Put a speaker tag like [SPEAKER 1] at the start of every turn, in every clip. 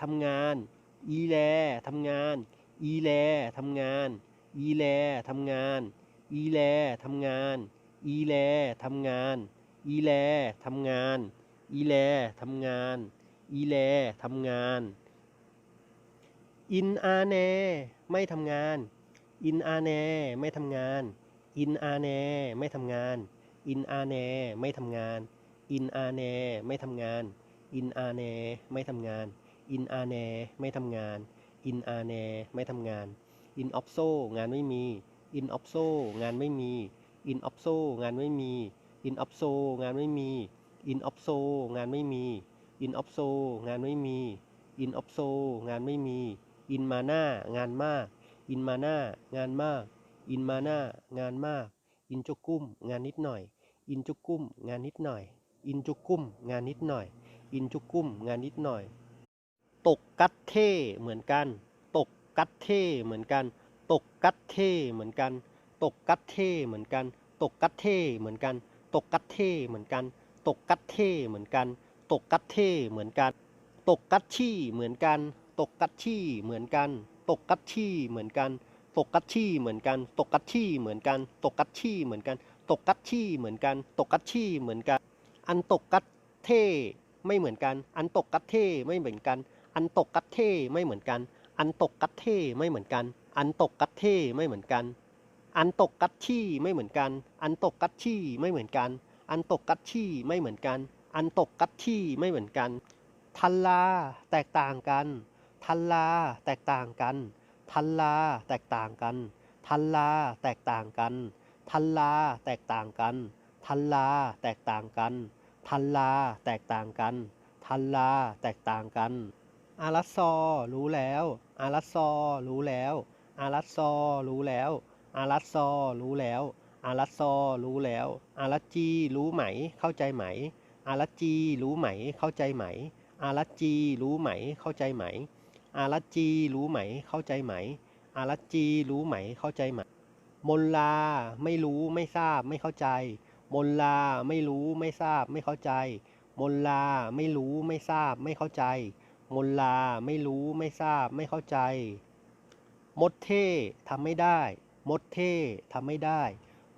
[SPEAKER 1] ทำงาน อีแลทำงาน อีแลทำงาน อีแลทำงาน อีแลทำงาน อีแลทำงาน อีแลทำงาน อีแลทำงาน อีแลทำงาน อินอาแนไม่ทำงาน อินอาแนไม่ทำงาน อินอาแนไม่ทำงาน อินอาแนไม่ทำงาน อินอาแนไม่ทำงานอินอาแนไม่ทำงาน อินอาแนไม่ทำงาน อินอาแนไม่ทำงาน อินออฟโซงานไม่มี อินออฟโซงานไม่มี อินออฟโซงานไม่มี อินออฟโซงานไม่มี อินออฟโซงานไม่มี อินออฟโซงานไม่มี อินออฟโซงานไม่มี อินมาหน้างานมาก อินมาหน้างานมาก อินมาหน้างานมาก อินจุกุ้มงานนิดหน่อย อินจุกุ้มงานนิดหน่อย อินจุกุ้มงานนิดหน่อย อินจุกุ้มงานนิดหน่อย ตกกัดเท่เหมือนกัน ตกกัดเท่เหมือนกัน ตกกัดเท่เหมือนกัน ตกกัดเท่เหมือนกัน ตกกัดเท่เหมือนกัน ตกกัดเท่เหมือนกัน ตกกัดเท่เหมือนกัน ตกกัดเท่เหมือนกัน ตกกัดชี่เหมือนกัน ตกกัดชี่เหมือนกัน ตกกัดชี่เหมือนกัน ตกกัดชี่เหมือนกัน ตกกัดชี่เหมือนกัน ตกกัดชี่เหมือนกัน ตกกัดชี่เหมือนกัน ตกกัดชี่เหมือนกัน อันตกกัดเท่ไม่เหมือนกัน อันตกกัดเท่ไม่เหมือนกัน อันตกกัดเท่ไม่เหมือนกัน อันตกกัดเท่ไม่เหมือนกัน อันตกกัดเท่ไม่เหมือนกัน อันตกกัดชี่ไม่เหมือนกัน อันตกกัดชี่ไม่เหมือนกัน อันตกกัดชี่ไม่เหมือนกัน อันตกกัดชี่ไม่เหมือนกัน ทันลาแตกต่างกัน ทันลาแตกต่างกัน ทันลาแตกต่างกัน ทันลาแตกต่างกัน ทันลาแตกต่างกัน ทันลาแตกต่างกัน ทันลาแตกต่างกัน ทันลาแตกต่างกัน อารัสซอ รู้แล้ว อารัสซอ รู้แล้ว อารัสซอ รู้แล้ว อารัสซอ รู้แล้ว อารัสซอ รู้แล้ว อารัจี รู้ไหม เข้าใจไหม อารัจี รู้ไหม เข้าใจไหม อารัจี รู้ไหม เข้าใจไหม อารัจี รู้ไหม เข้าใจไหม อารัจจีรู้ไหม เข้าใจไหมมนลา ไม่รู้ ไม่ทราบ ไม่เข้าใจมนลา ไม่รู้ ไม่ทราบ ไม่เข้าใจมนลา ไม่รู้ ไม่ทราบ ไม่เข้าใจ มนลา ไม่รู้ไม่ทราบ ไม่เข้าใจ มดเท่ทำไม่ได้ มดเท่ทำไม่ได้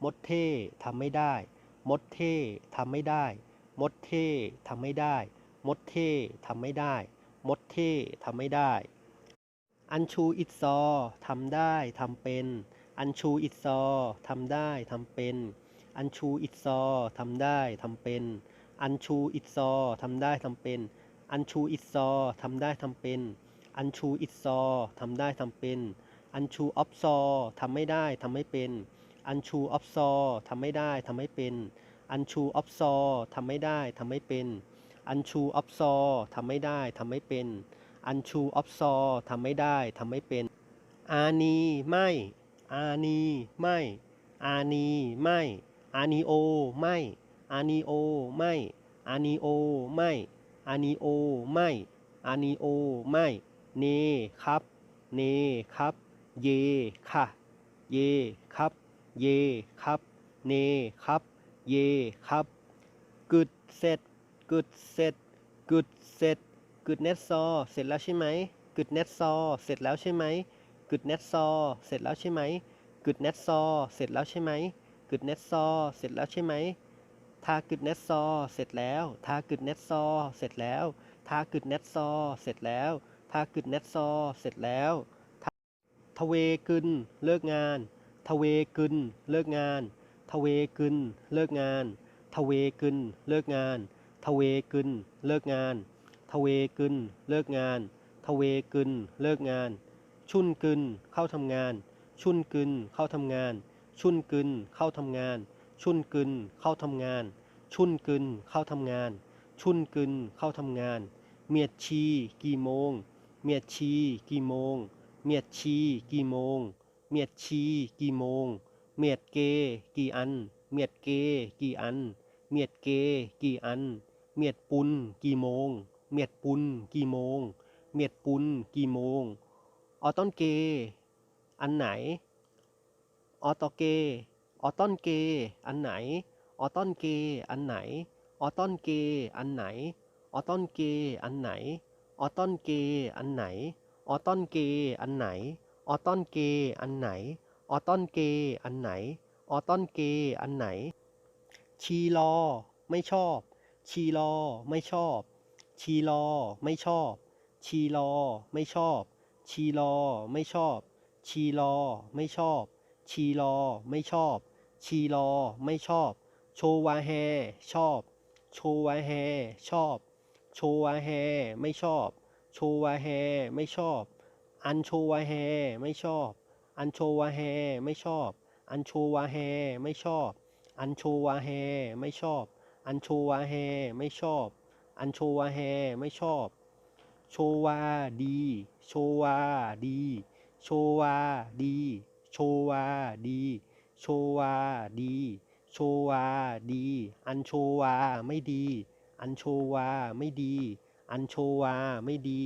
[SPEAKER 1] มดเท่ทำไม่ได้ มดเท่ทำไม่ได้ มดเท่ทำไม่ได้ มดเท่ทำไม่ได้ มดเท่ทำไม่ได้ อัญชูอิดซอทำได้ทำเป็น อัญชูอิดซอทำได้ทำเป็น อัญชูอิดซอทำได้ทำเป็น อัญชูอิดซอทำได้ทำเป็น อัญชูอิซอทำได้ทำเป็น อัญชูอิซอทำได้ทำเป็น อัญชูออฟซอทำไม่ได้ทำไม่เป็น อัญชูออฟซอทำไม่ได้ทำไม่เป็น อัญชูออฟซอทำไม่ได้ทำไม่เป็น อัญชูออฟซอทำไม่ได้ทำไม่เป็น อัญชูออฟซอทำไม่ได้ทำไม่เป็น อานีไม่ อานีไม่ อานีไม่ อานีโอไม่ อานีโอไม่ อานีโอไม่ อานีโอ ไม่อานีโอ ไม่ เน ครับ เน ครับ เย ค่ะ เย ครับ เย ครับ เน ครับ เย ครับ กึดเสร็จ กึดเสร็จ กึดเสร็จ กึดเน็ตซอ เสร็จแล้วใช่ไหม กึดเน็ตซอ เสร็จแล้วใช่ไหม กึดเน็ตซอ เสร็จแล้วใช่ไหม กึดเน็ตซอ เสร็จแล้วใช่ไหม กึดเน็ตซอ เสร็จแล้วใช่ไหม ทากึดเน็ตซอเสร็จแล้วทากึดเน็ตซอเสร็จแล้วทากึดเน็ตซอเสร็จแล้วทากึดเน็ตซอเสร็จแล้วทเวกึนเลิกงานทเวกึนเลิกงานทเวกึนเลิกงานทเวกึนเลิกงานทเวกึนเลิกงานทเวกึนเลิกงานทเวกึนเลิกงาน ชุนกึนเข้าทำงาน ชุนกึนเข้าทำงาน ชุนกึนเข้าทำงาน ชุนกึนเข้าทำงาน ชุนกึนเข้าทำงาน ชุนกึนเข้าทำงาน เมียดชีกี่โมง เมียดชีกี่โมง เมียดชีกี่โมง เมียดชีกี่โมง เมียดเกกี่อัน เมียดเกกี่อัน เมียดเกกี่อัน เมียดปุนกี่โมง เมียดปุนกี่โมง เมียดปุนกี่โมง ออต้นเก อันไหน ออตอเก ออต้นเกอันไหน ออต้นเกอันไหน ออต้นเกอันไหน ออต้นเกอันไหน ออตอนเกอันไหน ออตอนเกอันไหน ออตอนเกอันไหน ออตอนเกอันไหน ออตอนเกอันไหน ชีรอไม่ชอบ ชีรอไม่ชอบ ชีรอไม่ชอบ ชีรอไม่ชอบ ชีรอไม่ชอบ ชีรอไม่ชอบ ชีรอไม่ชอบ ชีรอ ไม่ชอบ โชวาแฮ ชอบ โชวาแฮ ชอบ โชวาแฮ ไม่ชอบ โชวาแฮ ไม่ชอบ อันโชวาแฮ ไม่ชอบ อันโชวาแฮ ไม่ชอบ อันโชวาแฮ ไม่ชอบ อันโชวาแฮ ไม่ชอบ อันโชวาแฮ ไม่ชอบ อันโชวาแฮ ไม่ชอบ โชวาดี โชวาดี โชวาดี โชวาดี โชวาดี โชวาดี อันโชวาไม่ดี อันโชวาไม่ดี อันโชวาไม่ดี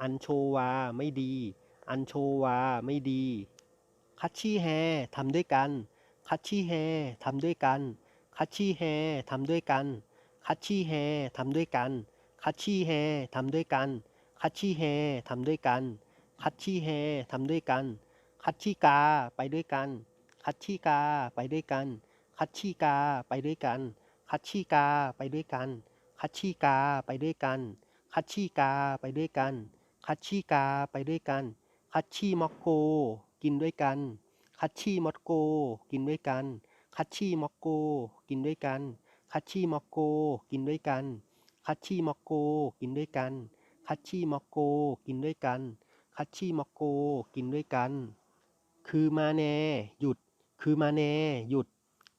[SPEAKER 1] อันโชวาไม่ดี อันโชวาไม่ดี คัชชี่แฮทำด้วยกัน คัชชี่แฮทำด้วยกัน คัชชี่แฮทำด้วยกัน คัชชี่แฮทำด้วยกัน คัชชี่แฮทำด้วยกัน คัชชี่แฮทำด้วยกัน คัชชี่แฮทำด้วยกัน คัชชี่กาไปด้วยกัน คัชชี่กาไปด้วยกัน คัชชี่กาไปด้วยกัน คัชชี่กาไปด้วยกัน คัชชี่กาไปด้วยกัน คัชชี่กาไปด้วยกัน คัชชี่กาไปด้วยกัน คัชชี่มอกโก กินด้วยกัน คัชชี่มอตโกกินด้วยกันคัชชี่มอกโก กินด้วยกัน คัชชี่มอกโก กินด้วยกัน คัชชี่มอกโก กินด้วยกัน คัชชี่มอกโก กินด้วยกัน คัชชี่มอกโก กินด้วยกัน คือมาแน หยุด คือมาแน่หยุด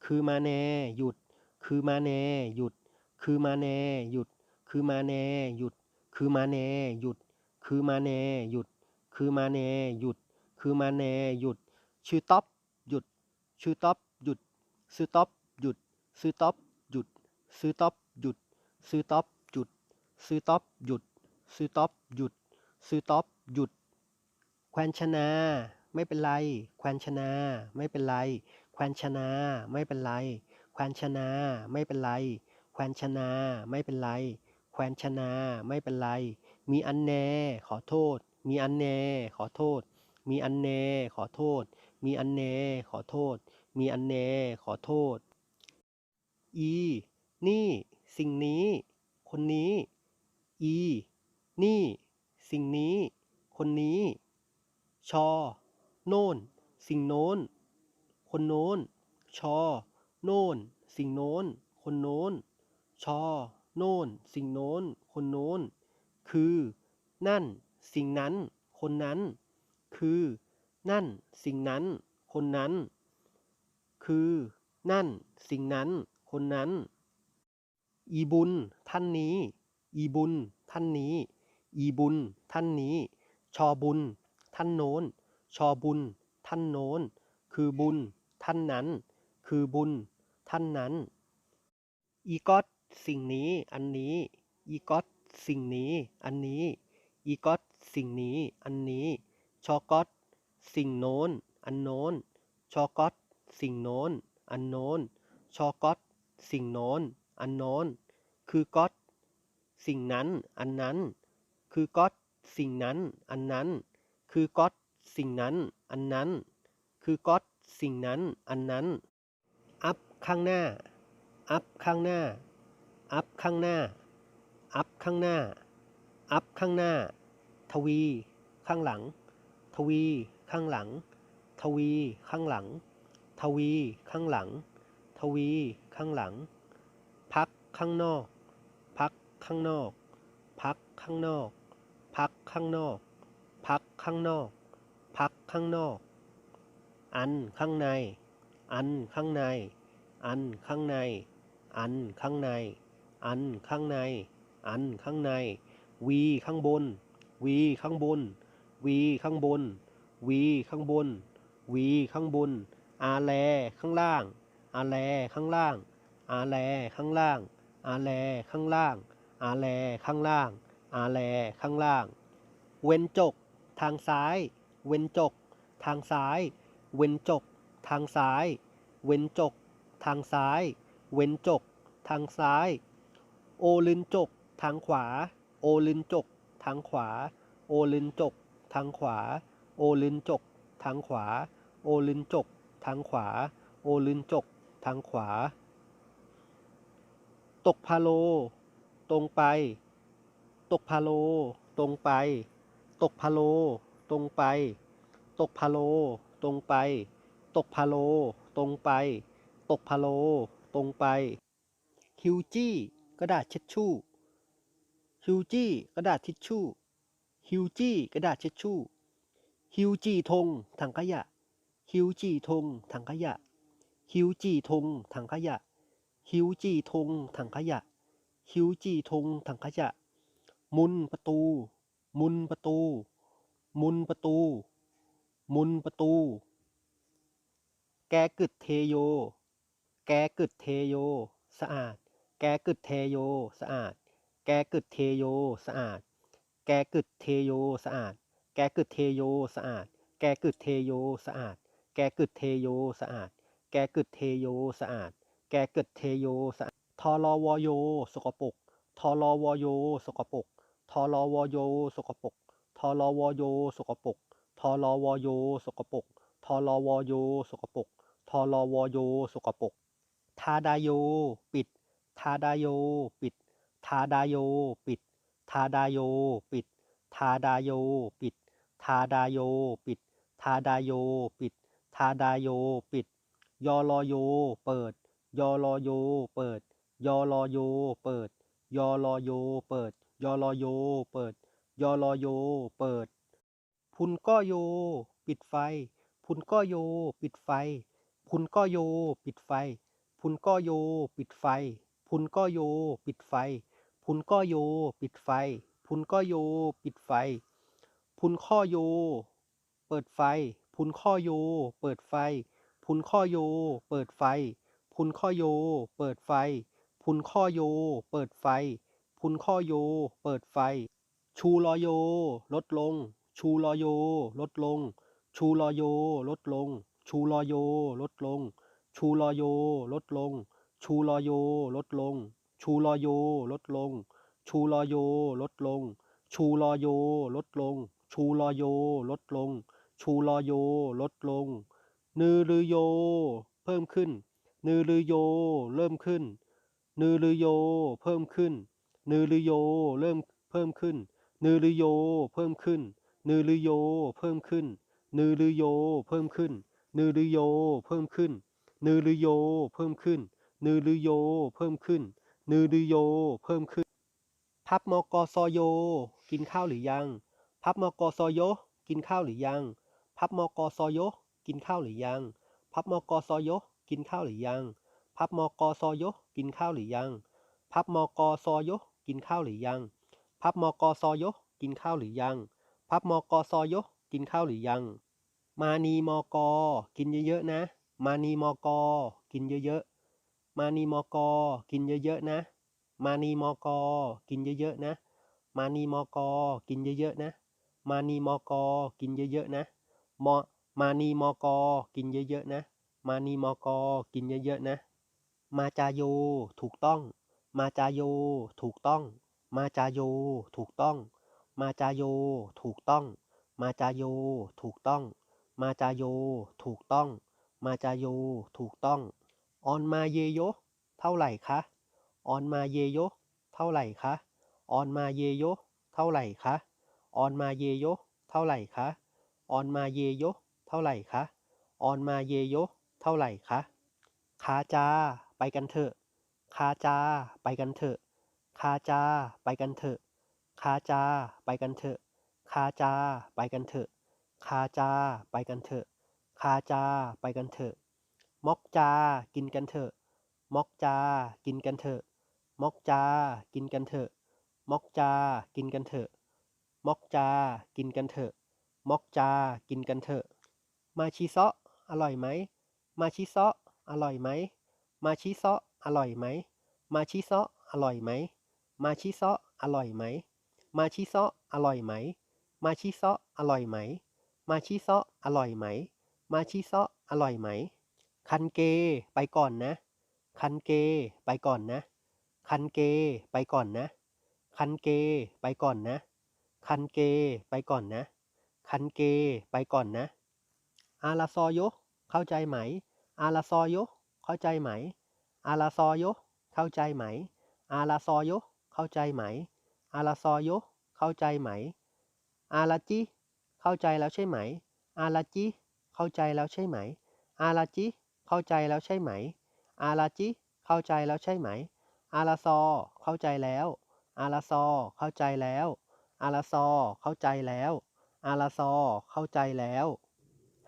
[SPEAKER 1] คือมาแน่หยุด คือมาแน่หยุด คือมาแน่หยุด คือมาแน่หยุด คือมาแน่หยุด คือมาแน่หยุด คือมาแน่หยุด คือมาแน่หยุด ชื่อต๊อปหยุด ชื่อต๊อปหยุด ซื้อต๊อปหยุด ซื้อต๊อปหยุด ซื้อต๊อปหยุด ซื้อต๊อปหยุด ซื้อต๊อปหยุด ซื้อต๊อปหยุด ซื้อต๊อปหยุดแควนชนา ไม่เป็นไร แควนชนา ไม่เป็นไร แควนชนา ไม่เป็นไร แควนชนา ไม่เป็นไร แควนชนา ไม่เป็นไร แควนชนา ไม่เป็นไร มีอันแน่ ขอโทษ มีอันแน่ ขอโทษ มีอันแน่ ขอโทษ มีอันแน่ ขอโทษ มีอันแน่ ขอโทษ อี นี่ สิ่งนี้ คนนี้ อี นี่ สิ่งนี้ คนนี้ชอ โน่น สิ่งโน้น คนโน้น ชอ โน่น สิ่งโน้น คนโน้น ชอ โน่น สิ่งโน้น คนโน้น คือ นั่น สิ่งนั้น คนนั้น คือ นั่น สิ่งนั้น คนนั้น คือ นั่น สิ่งนั้น คนนั้น อีบุญ ท่านนี้ อีบุญ ท่านนี้ อีบุญ ท่านนี้ ชอบุญ ท่านโน้น ชอบุญ ท่านโน้น คือบุญ ท่านนั้น คือบุญ ท่านนั้น อีกอตสิ่งนี้ อันนี้ อีกอตสิ่งนี้ อันนี้ อีกอตสิ่งนี้ อันนี้ ชอกอตสิ่งโน้น อันโน้น ชอกอตสิ่งโน้น อันโน้น ชอกอตสิ่งโน้น อันโน้น คือกอตสิ่งนั้น อันนั้น คือก๊อตสิ่งนั้น อันนั้น คือก๊อต สิ่งนั้น อันนั้น คือก๊อตสิ่งนั้น อันนั้น อัพข้างหน้า อัพข้างหน้า อัพข้างหน้า อัพข้างหน้า อัพข้างหน้า ทวี ข้างหลัง ทวี ข้างหลัง ทวี ข้างหลัง ทวี ข้างหลัง ทวี ข้างหลัง พักข้างนอก พักข้างนอก พักข้างนอก พักข้างนอก พักข้างนอก ข้างนอก อันข้างใน อันข้างใน อันข้างใน อันข้างใน อันข้างใน อันข้างใน วีข้างบน วีข้างบน วีข้างบน วีข้างบน วีข้างบน อาแลข้างล่าง อาแลข้างล่าง อาแลข้างล่าง อาแลข้างล่าง อาแลข้างล่าง อาแลข้างล่าง เว้นจก ทางซ้าย เว้นจกางซ้าย เว้นจก ทางซ้าย เว้นจก ทางซ้าย เว้นจก ทางซ้าย โอลินจก ทางขวา โอลินจก ทางขวา โอลินจก ทางขวา โอลินจก ทางขวา โอลินจก ทางขวา โอลินจก ทางขวา ตกพาโล ตรงไป ตกพาโล ตรงไป ตกพาโล ตรงไป ตกพาโล ตรงไป ตกพาโล ตรงไป ตกพาโล ตรงไป คิวจี้กระดาษเช็ดชู่ฮิวจี้กระดาษทิชชู่ฮิวจี้กระดาษเช็ดชู่ฮิวจี้ธงถังขยะฮิวจี้ธงถังขยะฮิวจี้ธงถังขยะฮิวจี้ธงถังขยะฮิวจี้ธงถังขยะ มุนประตู มุนประตู มุนประตู มุนประตู แกกึดเทโย แกกึดเทโย สะอาด แกกึดเทโย สะอาด แกกึดเทโย สะอาด แกกึดเทโย สะอาด แกกึดเทโย สะอาด แกกึดเทโย สะอาด แกกึดเทโย สะอาด แกกึดเทโย สะอาด แกกึดเทโย สะอาด ทอรอวโย สกปรกทอรอวโย สกปรกทอรอวโย สกปรกทอรอวโย สกปรก ทอรอวอโย สกปรกทอรอวอโย สกปรกทอรอวอโย สกปรกทาดาโย ปิด ทาดาโย ปิด ทาดาโย ปิด ทาดาโย ปิด ทาดาโย ปิด ทาดาโย ปิด ทาดาโย ปิด ทาดาโย ปิด ยอรอโย เปิด ยอรอโย เปิด ยอรอโย เปิด ยอรอโย เปิด ยอรอโย เปิด ยอรอโย เปิด พุนก็โย ปิดไฟ พุนก็โย ปิดไฟ พุนก็โย ปิดไฟ พุนก็โย ปิดไฟ พุนก็โย ปิดไฟ พุนก็โย ปิดไฟ พุนก็โย ปิดไฟ พุนข้อโย เปิดไฟ พุนข้อโย เปิดไฟ พุนข้อโย เปิดไฟ พุนข้อโย เปิดไฟ พุนข้อโย เปิดไฟ พุนข้อโย เปิดไฟ ชูรอโย ลดลง ชูรอโย ลดลง ชูรอโย ลดลง ชูรอโย ลดลง ชูรอโย ลดลง ชูรอโย ลดลง ชูรอโย ลดลง ชูรอโย ลดลง ชูรอโย ลดลง ชูรอโย ลดลง ชูรอโย ลดลง นือรือโย เพิ่มขึ้น นือรือโย เริ่มขึ้น นือรือโย เพิ่มขึ้น นือรือโย เริ่มเพิ่มขึ้น นือรือโย เพิ่มขึ้น นือรือโย เพิ่มขึ้น นือรือโย เพิ่มขึ้น นือรือโย เพิ่มขึ้น นือรือโย เพิ่มขึ้น นือรือโย เพิ่มขึ้น นือรือโย เพิ่มขึ้น พับมกซอโย กินข้าวหรือยัง พับมกซอโย กินข้าวหรือยัง พับมกซอโย กินข้าวหรือยัง พับมกซอโย กินข้าวหรือยัง พับมกซอโย กินข้าวหรือยัง พับมกซอโย กินข้าวหรือยัง พับมกซอโย กินข้าวหรือยัง พับมอกซอยกินข้าวหรือยัง มานีมอกกินเยอะๆนะ มานีมอกกินเยอะๆ มานีมอกกินเยอะๆนะ มานีมอกกินเยอะๆนะ มานีมอกกินเยอะๆนะ มานีมอกกินเยอะๆนะมอมานีมอกกินเยอะๆนะ มานีมอกกินเยอะๆนะ มาจาโยถูกต้อง มาจาโยถูกต้อง มาจาโยถูกต้อง มาจาโย ถูกต้อง มาจาโย ถูกต้อง มาจาโย ถูกต้อง มาจาโย ถูกต้อง ออนมาเยโย เท่าไหร่คะ ออนมาเยโย เท่าไหร่คะ ออนมาเยโย เท่าไหร่คะ ออนมาเยโย เท่าไหร่คะ ออนมาเยโย เท่าไหร่คะ ออนมาเยโย เท่าไหร่คะคาจา ไปกันเถอะคาจา ไปกันเถอะคาจา ไปกันเถอะ คาจา ไปกันเถอะ คาจา ไปกันเถอะ คาจา ไปกันเถอะ คาจา ไปกันเถอะ มอกจา กินกันเถอะ มอกจา กินกันเถอะ มอกจา กินกันเถอะ มอกจา กินกันเถอะ มอกจา กินกันเถอะ มอกจา กินกันเถอะ มาชิเซาะ อร่อยไหม มาชิเซาะ อร่อยไหม มาชิเซาะ อร่อยไหม มาชิเซาะ อร่อยไหม มาชิเซาะ อร่อยไหม มาชิเซาะอร่อยไหม มาชิเซาะอร่อยไหม มาชิเซาะอร่อยไหม มาชิเซาะอร่อยไหม คันเกไปก่อนนะ คันเกไปก่อนนะ คันเกไปก่อนนะ คันเกไปก่อนนะ คันเกไปก่อนนะ คันเกไปก่อนนะ อาราซอโยเข้าใจไหม อาราซอโยเข้าใจไหม อาราซอโยเข้าใจไหม อาราซอโยเข้าใจไหม อาราซอโยเข้าใจไหม อาราจิ เข้าใจแล้วใช่ไหม อาราจิ เข้าใจแล้วใช่ไหม อาราจิ เข้าใจแล้วใช่ไหม อาราจิ เข้าใจแล้วใช่ไหม อาราซอ เข้าใจแล้ว อาราซอ เข้าใจแล้ว อาราซอ เข้าใจแล้ว อาราซอ เข้าใจแล้ว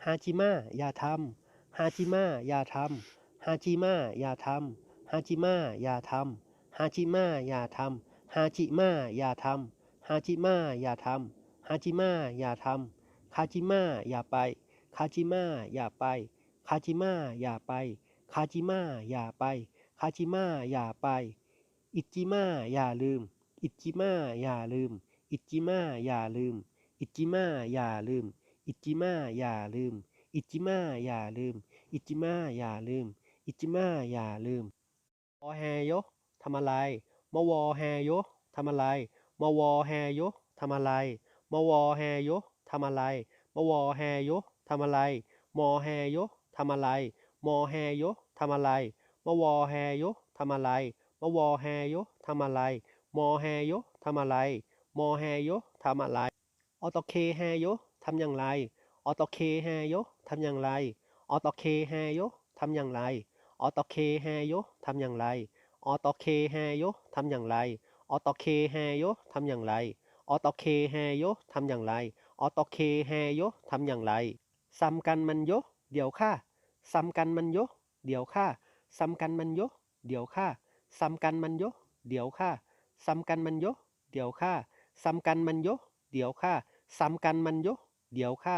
[SPEAKER 1] ฮาจิมะอย่าทำฮาจิมะอย่าทำฮาจิมะอย่าทำฮาจิมะอย่าทำฮาจิมะอย่าทำ ฮาจิมะอย่าทำฮาจิมะอย่าทำฮาจิมะอย่าทำคาจิมะอย่าไป คาจิมะอย่าไป คาจิมะอย่าไป คาจิมะอย่าไป คาจิมะอย่าไป อิจิมะอย่าลืม อิจิมะอย่าลืม อิจิมะอย่าลืม อิจิมะอย่าลืม อิจิมะอย่าลืม อิจิมะอย่าลืม อิจิมะอย่าลืม อิจิมะอย่าลืมวอแฮโยทำอะไร มวอแฮโยทำอะไร มวอแฮโยทำอะไร มวอแฮโยทำอะไร มวอแฮโยทำอะไร มอแฮโยทำอะไร มอแฮโยทำอะไร มวอแฮโยทำอะไร มวอแฮโยทำอะไร มอแฮโยทำอะไร มอแฮโยทำอะไร ออโตเคแฮโยทำอย่างไร ออโตเคแฮโยทำอย่างไร ออโตเคแฮโยทำอย่างไร ออโตเคแฮโยทำอย่างไร ออโตเคแฮโยทำอย่างไรออโตเคแฮโยทำอย่างไรออโตเคแฮโยทำอย่างไรออโตเคแฮโยทำอย่างไรซ้ำกันมันโยเดี๋ยวค่ะซ้ำกันมันโยเดี๋ยวค่ะซ้ำกันมันโยเดี๋ยวค่ะซ้ำกันมันโยเดี๋ยวค่ะซ้ำกันมันโยเดี๋ยวค่ะซ้ำกันมันโยเดี๋ยวค่ะซ้ำกันมันโยเดี๋ยวค่ะ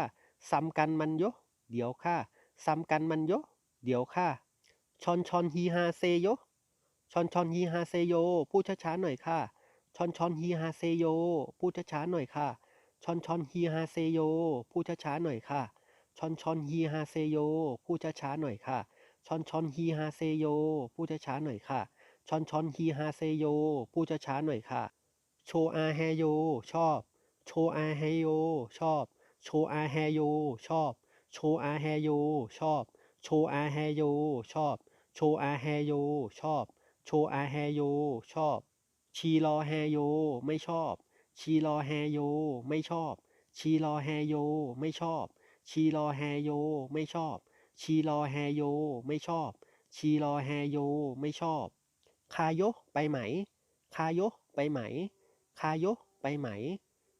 [SPEAKER 1] ซ้ำกันมันโยเดี๋ยวค่ะซ้ำกันมันโยเดี๋ยวค่ะชอนชอนฮีฮาเซโย ชอนชอนฮีฮาเซโย พูดช้าๆหน่อยค่ะ ชอนชอนฮีฮาเซโย พูดช้าๆหน่อยค่ะ ชอนชอนฮีฮาเซโย พูดช้าๆหน่อยค่ะ ชอนชอนฮีฮาเซโย พูดช้าๆหน่อยค่ะ ชอนชอนฮีฮาเซโย พูดช้าๆหน่อยค่ะ ชอนชอนฮีฮาเซโย พูดช้าๆหน่อยค่ะ โชอาแฮโย ชอบ โชอาแฮโย ชอบ โชอาแฮโย ชอบ โชอาแฮโย ชอบ โชอาแฮโย ชอบ โชอาแฮโย ชอบ โชอาแฮโย ชอบ ชีรอแฮโย ไม่ชอบ ชีรอแฮโย ไม่ชอบ ชีรอแฮโย ไม่ชอบ ชีรอแฮโย ไม่ชอบ ชีรอแฮโย ไม่ชอบ ชีรอแฮโย ไม่ชอบ คาโยไปไหม คาโยไปไหม คาโยไปไหม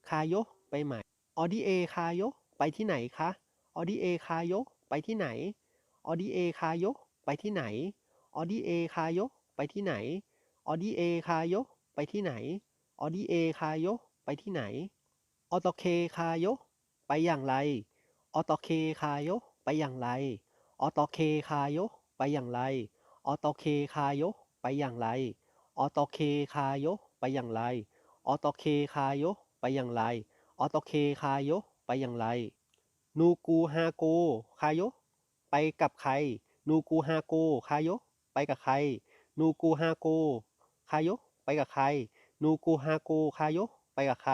[SPEAKER 1] คาโยไปไหม ออดีเอคาโยไปที่ไหนคะ ออดีเอคาโยไปที่ไหน ออดีเอคาโยไปที่ไหน ออดีเอคาโย ไปที่ไหนออดีเอคาโยไปที่ไหนออดีเอคาโยไปที่ไหนออโตเคคาโยไปอย่างไรออโตเคคาโยไปอย่างไรออโตเคคาโยไปอย่างไรออโตเคคาโยไปอย่างไรออโตเคคาโยไปอย่างไรออโตเคคาโยไปอย่างไรออโตเคคาโยไปอย่างไร นูกูฮาโกคาโยไปกับใคร นูกูฮาโกคาโยไปกับใคร นูกูฮาโกคาโยไปกับใคร นูกูฮาโกคาโยไปกับใคร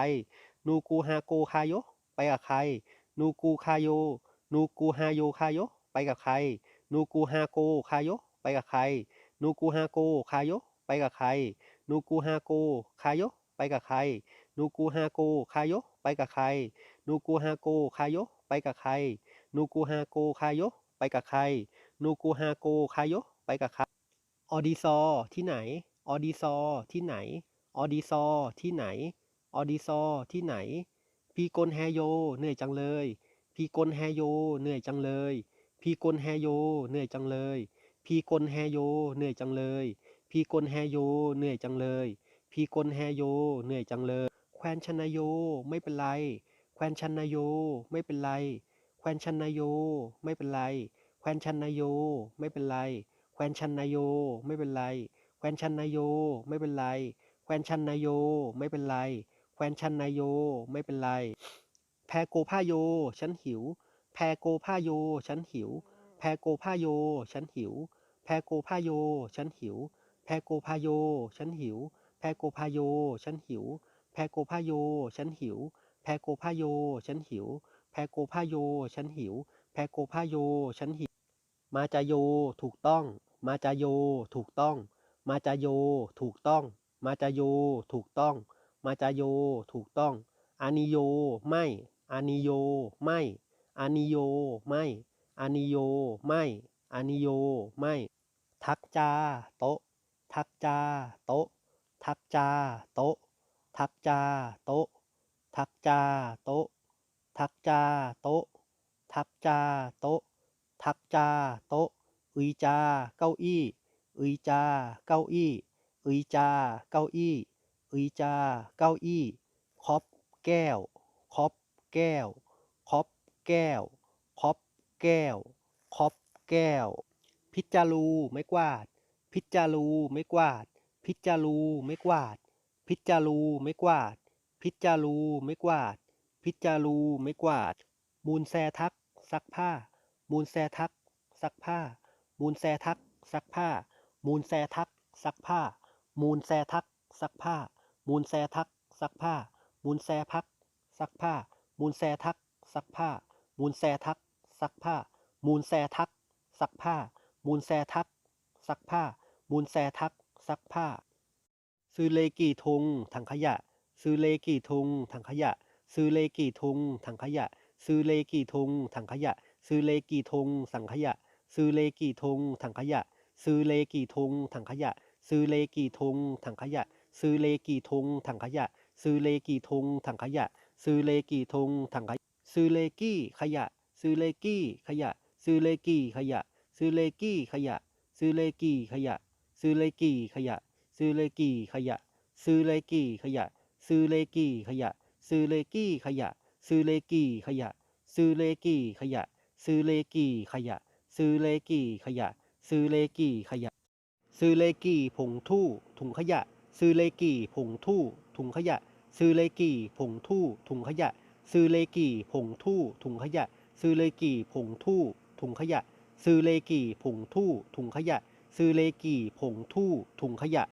[SPEAKER 1] นูกูฮาโกคาโยไปกับใคร นูกูคาโย นูกูฮาโยคาโยไปกับใคร นูกูฮาโกคาโยไปกับใคร นูกูฮาโกคาโยไปกับใคร นูกูฮาโกคาโยไปกับใคร นูกูฮาโกคาโยไปกับใคร นูกูฮาโกคาโยไปกับใคร นูกูฮาโกคาโยไปกับใคร นูกูฮาโกคาโยไปกับใคร ออดีซอที่ไหน ออดีซอที่ไหน ออดีซอที่ไหน ออดีซอที่ไหน พีกลแฮโย เหนื่อยจังเลย พีกลแฮโย เหนื่อยจังเลย พีกลแฮโย เหนื่อยจังเลย พีกลแฮโย เหนื่อยจังเลย พีกลแฮโย เหนื่อยจังเลย พีกลแฮโย เหนื่อยจังเลย แควนชนายโย ไม่เป็นไร แควนชนายโย ไม่เป็นไร แควนชนายโย ไม่เป็นไร แควนชนายโย ไม่เป็นไร ควนชันนายโย ไม่เป็นไร แควนชันนายโย ไม่เป็นไร แควนชันนายโย ไม่เป็นไร แควนชันนายโย ไม่เป็นไร แพโกผ้าโย ฉันหิว แพโกผ้าโย ฉันหิว แพโกผ้าโย ฉันหิว แพโกผ้าโย ฉันหิว แพโกผ้าโย ฉันหิว แพโกผ้าโย ฉันหิว แพโกผ้าโย ฉันหิว แพโกพาโย ฉันหิว แพโกพาโย ฉันหิว แพโกพาโย ฉันหิว มาจาโย ถูกต้อง มาจาโย ถูกต้อง มาจาโย ถูกต้อง มาจาโย ถูกต้อง มาจาโย ถูกต้อง อานิโย ไม่ อานิโย ไม่ อานิโย ไม่ อานิโย ไม่ อานิโย ไม่ ทักจา โตทักจา โตทักจา โตทักจา โตทักจา โตทักจา โตทักจา โตทักจา โต อุยจา เก้าอี้ อุยจา เก้าอี้ อุยจา เก้าอี้ อุยจา เก้าอี้ คอปแก้ว คอปแก้ว คอปแก้ว คอปแก้ว คอปแก้ว พิจารูไม่กวาด พิจารูไม่กวาด พิจารูไม่กวาด พิจารูไม่กวาด พิจารูไม่กวาด พิจารูไม่กวาด มูลแซทักซักผ้า มูลแซทักซักผ้า มูลแซทัก ซักผ้า มูลแซทัก ซักผ้า มูลแซทัก ซักผ้า มูลแซทัก ซักผ้า มูลแซพัก ซักผ้า มูลแซทัก ซักผ้า มูลแซทัก ซักผ้า มูลแซทัก ซักผ้า มูลแซทัก ซักผ้า มูลแซทัก ซักผ้า ซื้อเลกี่ทงถังขยะ ซื้อเลกี่ทงถังขยะ ซื้อเลกี่ทงถังขยะ ซื้อเลกี่ทงถังขยะ ซื้อเลกี่ทงสังขยะ ซื้อเลกี่ทงถังขยะ ซื้อเลกี่ทงถังขยะ ซื้อเลกี่ทงถังขยะ ซื้อเลกี่ทงถังขยะ ซื้อเลกี่ทงถังขยะ ซื้อเลกี่ทงถังขยะ ซื้อเลกี่ขยะ ซื้อเลกี่ขยะ ซื้อเลกี่ขยะ ซื้อเลกี่ขยะ ซื้อเลกี่ขยะ ซื้อเลกี่ขยะ ซื้อเลกี่ขยะ ซื้อเลกี่ขยะ ซื้อเลกี่ขยะ ซื้อเลกี่ขยะ ซื้อเลกี่ขยะ ซื้อเลกี่ขยะ ซื้อเลกี่ขยะ ซื้อเลกี่ขยะ ซื้อเลกี่ขยะ ซื้อเลกี่ผงทู่ ถุงขยะ ซื้อเลกี่ผงทู่ ถุงขยะ ซื้อเลกี่ผงทู่ ถุงขยะ ซื้อเลกี่ผงทู่ ถุงขยะ ซื้อเลกี่ผงทู่ ถุงขยะ ซื้อเลกี่ผงทู่ ถุงขยะ ซื้อเลกี่ผงทู่ ถุงขยะ